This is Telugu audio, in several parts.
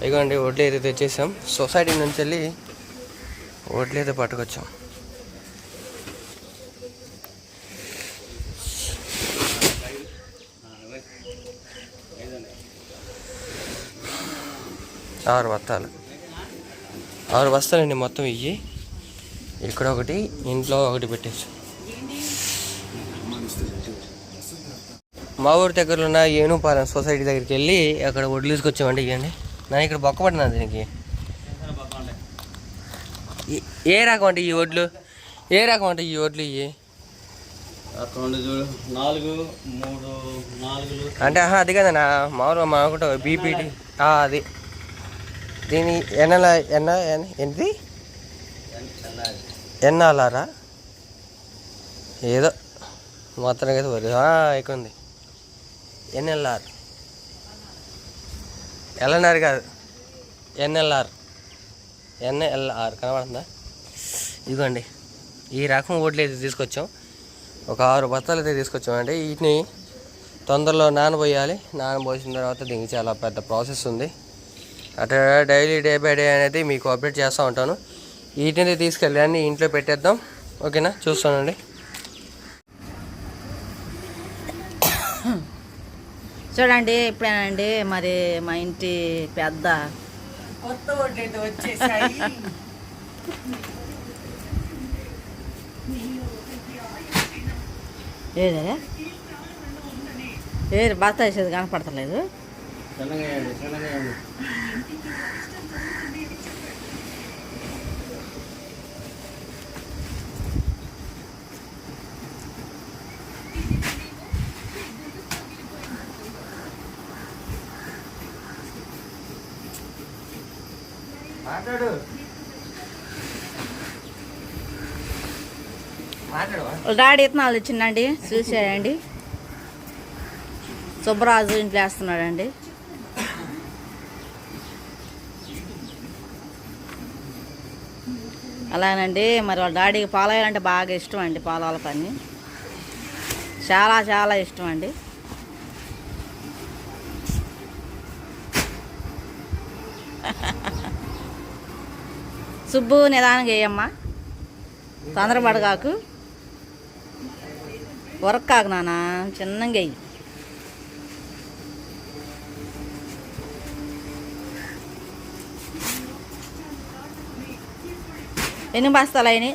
ఇదిగోండి వడ్లు అయితే తెచ్చేసాం. సొసైటీ నుంచి వెళ్ళి వడ్లు అయితే పట్టుకొచ్చాం. ఆరు బత్తాలు ఆరు బస్తాలండి మొత్తం ఇవి ఇక్కడ ఒకటి ఇంట్లో ఒకటి పెట్టేసి. మా ఊరి దగ్గరలో ఉన్న ఏనుపాలెం సొసైటీ దగ్గరికి వెళ్ళి అక్కడ వడ్లు తీసుకొచ్చామండి ఇవ్వండి నా ఇక్కడ బొక్క పడినా దీనికి? ఏ రకం అంటే ఈ వడ్లు ఏ రకం అంటే ఈ వడ్లు ఇవి అంటే ఆహా అది కదనా మామూలుగా మా ఒకటి బీపీటీ. అది. దీని ఎన్నెల ఎన్న చల్లారి ఎన్నాలారా ఏదో. మొత్తానికి అయితే వరి ఎక్కువ ఉంది ఎన్ఎల్ఆర్ ఎల్ఎన్ఆర్ కాదు. ఎన్ఎల్ఆర్. ఎన్ఎల్ఆర్. కనబడుతుందా? ఇదిగోండి. ఈ రకం ఓట్లు అయితే తీసుకొచ్చాం. ఒక ఆరు బత్తాలు అయితే తీసుకొచ్చామండి. వీటిని తొందరలో నానబోయాలి. నానబోసిన తర్వాత దీనికి చాలా పెద్ద ప్రాసెస్ ఉంది. అట్లా డైలీ డే బై డే అనేది మీకు అప్డేట్ చేస్తూ ఉంటాను. వీటిని తీసుకెళ్ళి అన్నీ ఇంట్లో పెట్టేద్దాం. ఓకేనా? చూస్తానండి. చూడండి ఇప్పుడేనండి మరి మా ఇంటి పెద్ద. కొత్త వచ్చేసాయి. ఏదే ఏది? బస్తా వేసేది కనపడతలేదు. డాడీ ఇతనాలు ఇచ్చిండండి చూసేయండి. సుబ్బరాజు ఇంట్లో వేస్తున్నాడండి. అలానండి మరి వాళ్ళ డాడీకి పాలాయాలంటే బాగా ఇష్టం అండి పాలాల పని. చాలా చాలా ఇష్టం అండి సుబ్బు నిదానంగా వేయమ్మా. తొందరపడగాకు ఉరక్కాకు నాన్న చిన్నంగా వెయ్యి ఎన్ని బస్తాలు అయినాయి?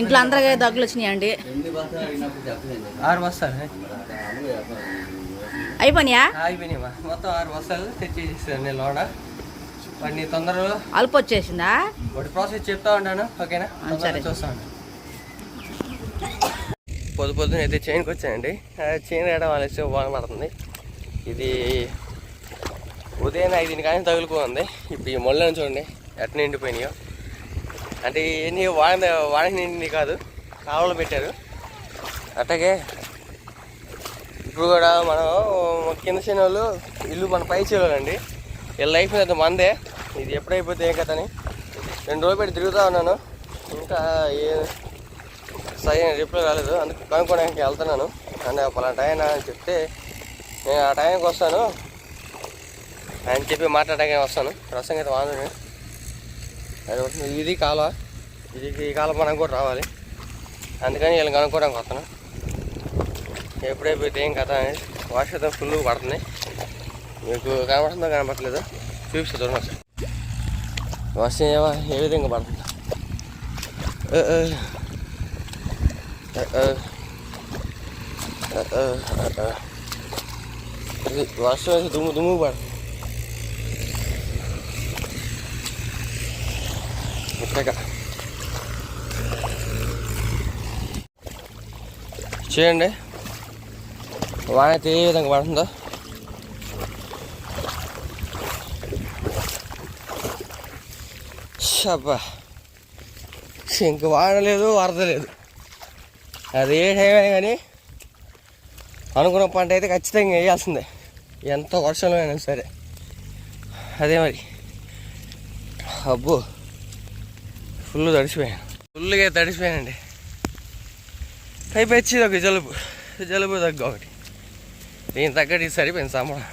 ఇంట్లో అందరికీ దగ్గులు వచ్చినాయండి. ఆరు బస్తాలు అయిపోయినాయా అయిపోయినాయమ్మా. మొత్తం ఆరు బస్తాలు తెచ్చేసాను నేను లోన. వాటిని తొందరలో అలుపు వచ్చేసిందా ఒకటి ప్రాసెస్ చెప్తా ఉంటాను ఓకేనా? సరే. చూస్తా ఉంటాను. పొద్దు పొద్దున అయితే చైన్కి వచ్చాయండి ఆ చైన్ వేయడం అనేసి బాగా పడుతుంది. ఇది ఉదయం ఐదుని కానీ తగులుకోంది. ఇప్పుడు ఈ మొళ్ళని చూడండి ఎట్ట నిండిపోయినాయో. అంటే ఇవన్నీ వాడ వాడకి నిండి కాదు కావలు పెట్టారు. అట్లాగే ఇప్పుడు కూడా మనం కింద చేయని వాళ్ళు ఇల్లు మన పై చేయాలండి వీళ్ళ లైఫ్ అయితే మందే. ఇది ఎప్పుడైపోతే ఏం కథని? రెండు రోజులు పెట్టి తిరుగుతూ ఉన్నాను. ఇంకా ఏ సరైన రిప్లై రాలేదు. అందుకు కనుక్కోవడానికి వెళ్తున్నాను. అంటే పలానా టైం అని చెప్తే నేను ఆ టైంకి వస్తాను. ఆయన చెప్పి మాట్లాడడానికి వస్తాను. ప్రసంగం అయితే వాందని అది వస్తుంది. ఇది కాలువ. ఇది ఈ కాలం మనం కూడా రావాలి. అందుకని వీళ్ళని కనుక్కోవడానికి వస్తాను. ఎప్పుడైపోతే ఏం కథ అనేది అయితే ఫుల్ పడుతున్నాయి. మీకు కనబడుతుందో కనబడట్లేదు చూపిస్తుంది చూడండి వాష్ ఏవా ఏ విధంగా పడుతుంది. ఏ, వర్షం అయితే దుమ్ము దుమ్ము పడుతుంది. ఇట్లాగా చేయండి వాన అయితే ఏ విధంగా పడుతుందో. షబ్బా. ఇంక వాన లేదు వరద లేదు అది ఏ టైం అయినా కానీ అనుకున్న పంట అయితే ఖచ్చితంగా వేయాల్సిందే. ఎంత వర్షంలో అయినా సరే. అదే మరి. అబ్బో. ఫుల్ తడిసిపోయాను. ఫుల్గా తడిసిపోయానండి. పైపు వచ్చి ఒక జలుబు. జలుబు దగ్గ ఒకటి. దీని తగ్గట్టు ఇది సరిపోయింది సంబడం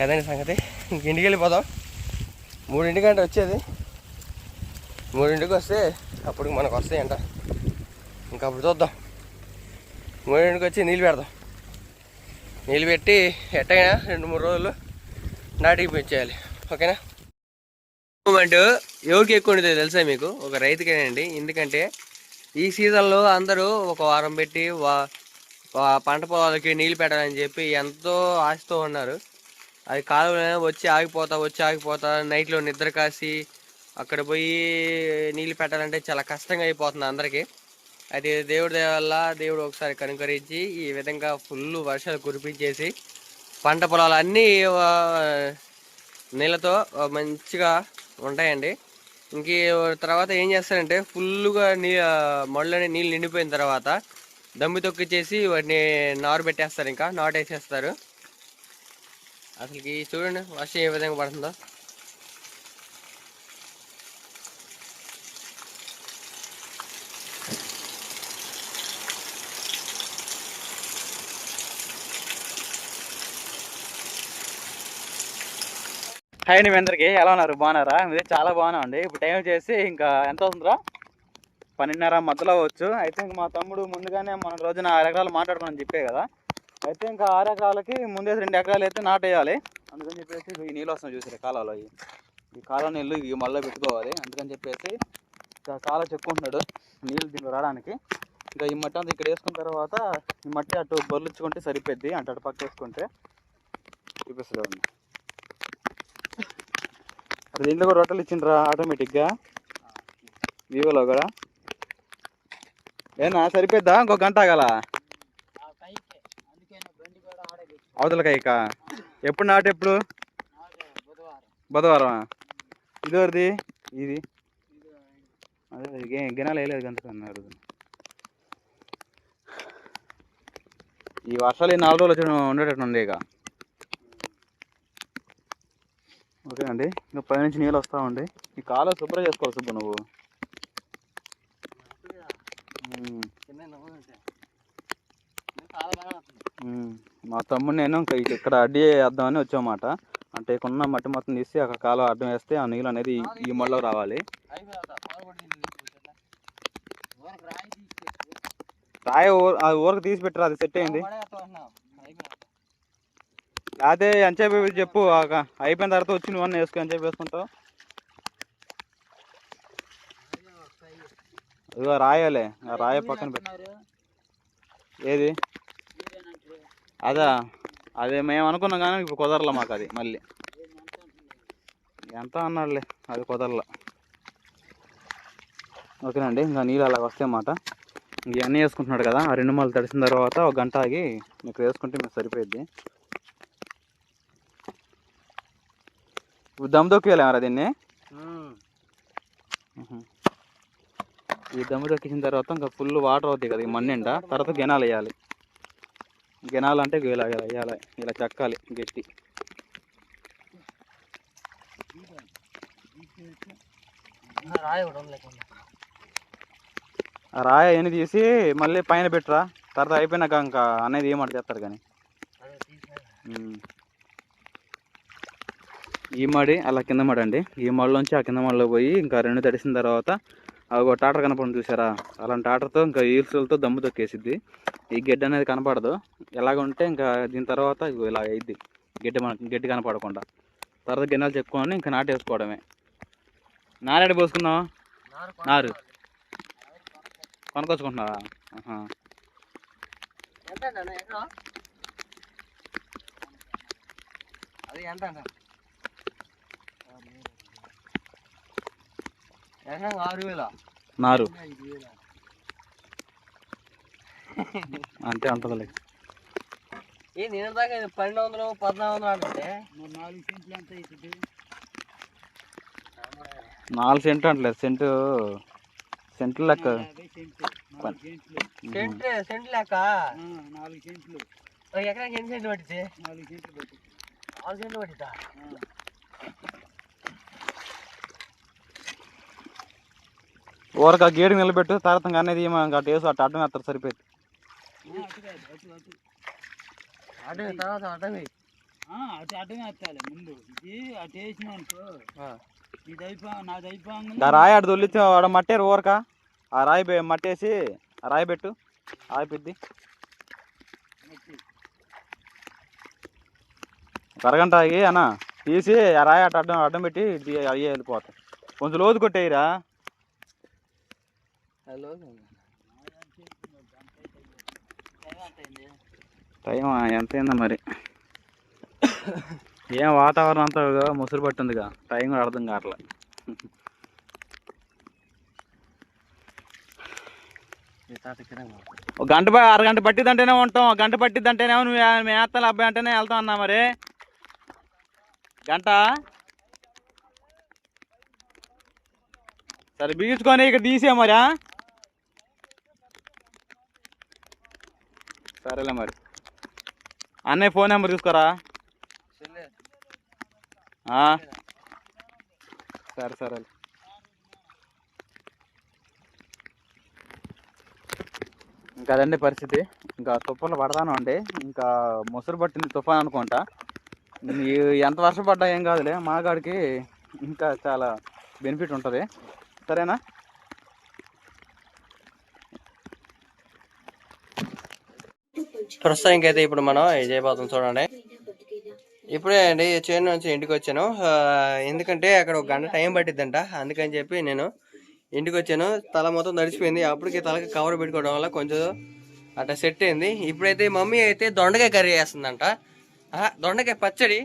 కదండి సంగతి? ఇంక ఇంటికి వెళ్ళిపోదాం మూడింటికంటే వచ్చేది. మూడింటికి వస్తే అప్పుడు మనకు వస్తాయంట. ఇంకా అప్పుడు చూద్దాం. మూడింటికి వచ్చి నీళ్ళు పెడదాం. నీళ్ళు పెట్టి ఎట్టయినా రెండు మూడు రోజులు నాటికి పెంచేయాలి. ఓకేనా? మూమెంట్ ఎవరికి ఎక్కువ ఉండేది తెలుసా మీకు? ఒక రైతుకేనండి. ఎందుకంటే ఈ సీజన్లో అందరూ ఒక వారం పెట్టి వా- పంట పొలాలకి నీళ్ళు పెట్టాలని చెప్పి ఎంతో ఆశతో ఉన్నారు. అది కాలువలో వచ్చి ఆగిపోతా వచ్చి ఆగిపోతా నైట్లో నిద్ర కాసి అక్కడ పోయి నీళ్ళు పెట్టాలంటే చాలా కష్టంగా అయిపోతుంది అందరికీ. అది దేవుడి వల్ల దేవుడు ఒకసారి కనుకరించి ఈ విధంగా ఫుల్ వర్షాలు కురిపించేసి పంట పొలాలు అన్నీ నీళ్ళతో మంచిగా ఉంటాయండి. ఇంక తర్వాత ఏం చేస్తారంటే ఫుల్గా నీ మళ్ళీ నీళ్ళు నిండిపోయిన తర్వాత దమ్ము తొక్కిచ్చేసి వాటిని నారు పెట్టేస్తారు ఇంకా నాటు వేసేస్తారు. అసలుకి చూడండి వర్షం ఏ విధంగా పడుతుందో. హాయ్ అండి మీ అందరికీ ఎలా ఉన్నారు? బాగున్నారా? మీరే చాలా బాగున్నామండి. ఇప్పుడు టైం వచ్చేసి ఇంకా ఎంత అవుతుందిరా? పన్నెండున్నర మధ్యలో అవ్వచ్చు. అయితే ఇంక మా తమ్ముడు ముందుగానే మన రోజున ఆరు ఎకరాలు మాట్లాడుకుని చెప్పే కదా. అయితే ఇంకా ఆరు ఎకరాలకి ముందే రెండు ఎకరాలు అయితే నాటేయాలి. అందుకని చెప్పేసి ఈ నీళ్ళు వస్తున్నాయి చూసారు కాలంలో ఈ కాలం నీళ్ళు ఇవి మళ్ళీ పెట్టుకోవాలి. అందుకని చెప్పేసి ఇంకా కాలువ చెక్కుంటున్నాడు నీళ్ళు దీంట్లో రావడానికి. ఇంకా ఈ మట్టి అంతా ఇక్కడ వేసుకున్న తర్వాత ఈ మట్టి అటు బొర్లించుకుంటే సరిపోద్ది. అంటే అటు పక్క వేసుకుంటే చూపిస్తుంది దీంట్లో కూడా రొట్టెలు ఇచ్చిండ్రా ఆటోమేటిక్గా వివోలో కూడా? ఏనా? సరిపోద్దా ఇంకో గంట ఆగాల? అవతల కైక? ఎప్పుడు నాటు ఎప్పుడు? బుధవారం. ఇదివరది? ఇది? అదే గినాలు వేయలేదు గంట అన్నారు ఈ వర్షాలు ఈ నాలుగు రోజులు వచ్చి ఉండేటట్టు ఉంది ఇక. ఓకే అండి ఇంకా పైనుంచి నీళ్ళు వస్తూ ఉండి. ఈ కాలు శుభ్రం చేసుకోవాలి సుబ్బు నువ్వు. మా తమ్ముడు నేను ఇంకా ఇక ఇక్కడ అడ్డి వేద్దామని వచ్చామాట అంటే కొన్న మట్టి మొత్తం తీసి అక్కడ కాలువ అడ్డం వేస్తే ఆ నీళ్ళు అనేది ఈ- మళ్ళీ రావాలి. రాయి అది ఊరకు తీసి పెట్టరా అది సెట్ అయింది. లేకపోతే ఎంతసేపు చెప్పు ఆ- అయిపోయిన తర్వాత వచ్చి నువ్వు వేసుకో ఎంతసేపు వేసుకుంటావు. ఇదిగో రాయాలే ఆ రాయ పక్కన పెట్టు ఏది? అదా అదే మేము అనుకున్నాం కానీ ఇప్పుడు కుదరలే మాకు అది మళ్ళీ. ఎంత అన్నాడులే అది కుదరలే. ఓకేనండి ఇంకా నీళ్ళు అలాగ వస్తాయి అన్నమాట. ఇవన్నీ వేసుకుంటున్నాడు కదా ఆ రెండు మళ్ళీ తడిసిన తర్వాత ఒక గంట ఆగి మీకు వేసుకుంటే మీకు సరిపోయిద్ది. ఇప్పుడు దమ్ దొక్కేయాలి దీన్ని? ఈ దమ్ము దొక్కించిన తర్వాత ఇంకా ఫుల్ వాటర్ అవుతాయి కదా ఈ మన్నిండా తర్వాత గెనాలు వేయాలి. గెనాలు అంటే ఇలా ఇలా వేయాలి. ఇలా చెక్కాలి గట్టి. ఆ రాయి అవన్నీ తీసి మళ్ళీ పైన పెట్టరా. తర్వాత అయిపోయినాక ఇంకా అనేది ఏమాట చేస్తారు కానీ. ఈ మడి అలా కింద మడి అండి ఈ మడిలోంచి ఆ కింద మడిలో పోయి ఇంకా రెండు తడిసిన తర్వాత ఒక టాటర్ కనపడి చూసారా? అలాంటి టాటర్తో ఇంకా ఈర్సులతో దమ్ము తొక్కేసిద్ది. ఈ గడ్డి అనేది కనపడదు. ఎలాగ ఉంటే ఇంకా దీని తర్వాత ఇలా అయింది గడ్డి మన గడ్డి కనపడకుండా. తర్వాత గిన్నెలు చెప్పుకొని ఇంకా నాటేసుకోవడమే. నారేడు పోసుకున్నావా నారు. కొనుకొచ్చుకుంటున్నావా ఎంత అది ఎంత అన్న ఎకరం ఆరు వేల? నారు. అంతే ఉంటుందిలే ఏ నేను దాకా పన్నెండు వందలు పద్నాలుగు వందలు అంటే నాలుగు సెంట్లు అంటలేదు సెంటు సెంట్లు లెక్క. సెంట్ సెంట్ లెక్క? ఒక ఎకరానికి ఎన్ని సెంట్లు పట్టింది నాలుగు సెంట్లు పట్టిద్దా. ఊరక గేడు నిలబెట్టు తర్వాత అనేది ఏమో ఇంకా టేసు అట్ట అడ్డం వేస్తారు సరిపోయింది. అడ్డం తర్వాత అడ్డం. అటు ముందు. ఇది అటు. ఇది అయిపో నాది రాయి ఆడు దొల్లితే వాడు మట్టారు ఊరక. ఆ రాయి బె- మట్టేసి ఆ రాయి పెట్టు ఆగిపోద్ది. అరగంట ఆగి అన్న తీసి ఆ రాయి అట్ట అడ్డం అడ్డం పెట్టి అయ్యే వెళ్ళిపోతాయి. కొంచెం లోతు కొట్టేయిరా. హలో. టైం ఎంత మరి? ఏం వాతావరణం అంతా ముసురు పట్టుందిగా. టైం కూడా అర్థం కావట్లే. ఒక గంట అరగంట అరగంట పట్టిద్దంటేనే ఉంటాం. ఒక గంట అంటేనే నువ్వు మేత్తలు అబ్బాయి అంటేనే వెళ్తాం అన్నా మరి. గంట? సరే బిగించుకొని ఇక్కడ తీసే మరి. సరేలే మరి. అన్నయ్య ఫోన్ నెంబర్ తీసుకోరా ఆ? సరే సరే ఇంకా అదండి పరిస్థితి. ఇంకా తుప్పలు పడతాను అండి. ఇంకా ముసురు పట్టింది తుఫాన్ అనుకుంటా. ఎంత వర్షం పడ్డా ఏం కాదులే. మాగాడికి ఇంకా చాలా బెనిఫిట్ ఉంటుంది. సరేనా? ప్రస్తుతానికైతే ఇప్పుడు మనం విజయపాతం చూడండి. ఇప్పుడే అండి చేను నుంచి ఇంటికి వచ్చాను. ఎందుకంటే అక్కడ ఒక గంట టైం పట్టిద్దంట. అందుకని చెప్పి నేను ఇంటికి వచ్చాను. తల మొత్తం తడిచిపోయింది అప్పటికి తలకి కవర్ పెట్టుకోవడం వల్ల కొంచెం అట్లా సెట్ అయింది. ఇప్పుడైతే మమ్మీ అయితే దొండకాయ కర్రీ చేస్తుందంట. ఆహా, దొండకాయ పచ్చడి.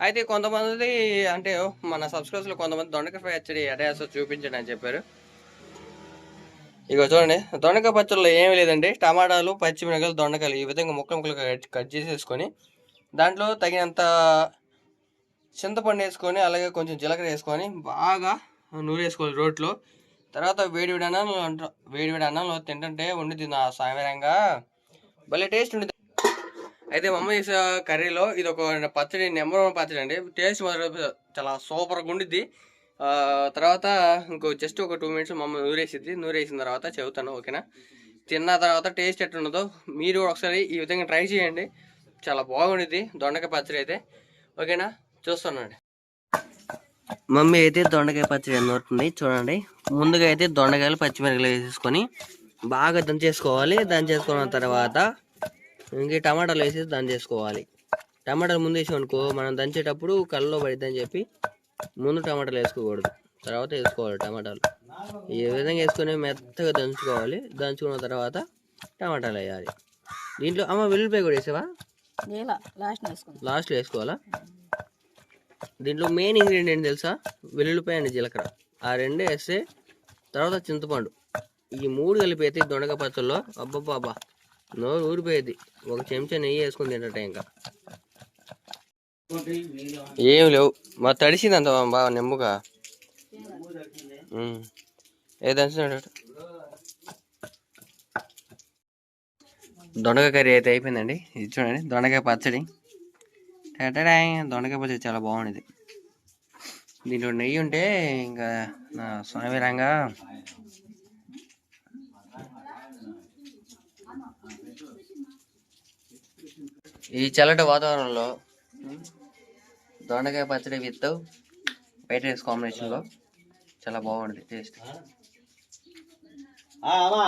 అయితే కొంతమంది అంటే మన సబ్స్క్రైబర్స్లో కొంతమంది దొండకాయ పచ్చడి ఎడ చూపించండి అని చెప్పారు. ఇగో చూడండి దొండకాయ పచ్చడిలో ఏమీ లేదండి. టమాటాలు పచ్చిమిరకాయలు దొండకాయలు ఈ విధంగా ముక్కలు ముక్కలు కట్ చేసేసుకొని దాంట్లో తగినంత చింతపండు వేసుకొని అలాగే కొంచెం జీలకర్ర వేసుకొని బాగా నూరేసుకోవాలి రోట్లో. తర్వాత వేడి వేడి అన్నంలో అంట- వేడి వేడి అన్నంలో తింటుంటే ఉండిద్ది నా సాయంత్రంగా భలే టేస్ట్ ఉండిద్ది. అయితే మా అమ్మ చేసే కర్రీలో ఇది ఒక పచ్చడి నెంబర్ వన్ పచ్చడి అండి టేస్ట్ మాత్రం చాలా సూపర్గా ఉండిద్ది. తర్వాత ఇంకో జస్ట్ ఒక టూ మినిట్స్ మమ్మల్ని అమ్మ నూరేసిద్ది నూరేసిన తర్వాత చెబుతాను ఓకేనా? తిన్న తర్వాత టేస్ట్ ఎట్లున్నదో మీరు ఒకసారి ఈ విధంగా ట్రై చేయండి. చాలా బాగుండిద్ది దొండకాయ పచ్చడి అయితే. ఓకేనా? చూస్తున్నాండి మమ్మీ అయితే దొండకాయ పచ్చడి నూరుతుంది చూడండి. ముందుగా అయితే దొండకాయలు పచ్చిమిరపకాయలు వేసేసుకొని బాగా దంచేసుకోవాలి దంచేసుకున్న తర్వాత ఇంక టమాటాలు వేసి దంచేసుకోవాలి టమాటాలు ముందు వేసామనుకో మనం దంచేటప్పుడు కళ్ళలో పడిద్దని చెప్పి ముందు టమాటాలు వేసుకోకూడదు. తర్వాత వేసుకోవాలి టమాటాలు. ఈ విధంగా వేసుకొని మెత్తగా దంచుకోవాలి. దంచుకున్న తర్వాత టమాటాలు వేయాలి. దీంట్లో అమ్మ వెల్లుల్లిపాయ కూడా వేసావా? లాస్ట్లో వేసుకోవాలా? దీంట్లో మెయిన్ ఇంగ్రీడియంట్ తెలుసా? వెల్లుల్లిపాయ అండ్ జీలకర్ర. ఆ రెండే వేస్తే తర్వాత చింతపండు. ఈ మూడు కలిపి అయితే ఈ దొండకాయ పచ్చల్లో అబ్బబ్బబ్బా. నోరు ఊరిపోయేది. ఒక చెంచా నెయ్యి వేసుకుని తింటట ఇంకా. ఏం లేవు. మా తడిసింది అంత బాగా నెమ్ముగా. ఉమ్. ఏ దొండకాయ కర్రీ అయితే అయిపోయిందండి. ఇది చూడండి దొండకాయ పచ్చడి. దొండకాయ పచ్చడి చాలా బాగుండేది. దీంట్లో నెయ్యి ఉంటే ఇంకా నా స్వామిరంగా ఈ చల్లటి వాతావరణంలో దొండకాయ పచ్చడి విత్ వైట్ రైస్ కాంబినేషన్లో. చాలా బాగుంటుంది టేస్ట్. అమ్మా.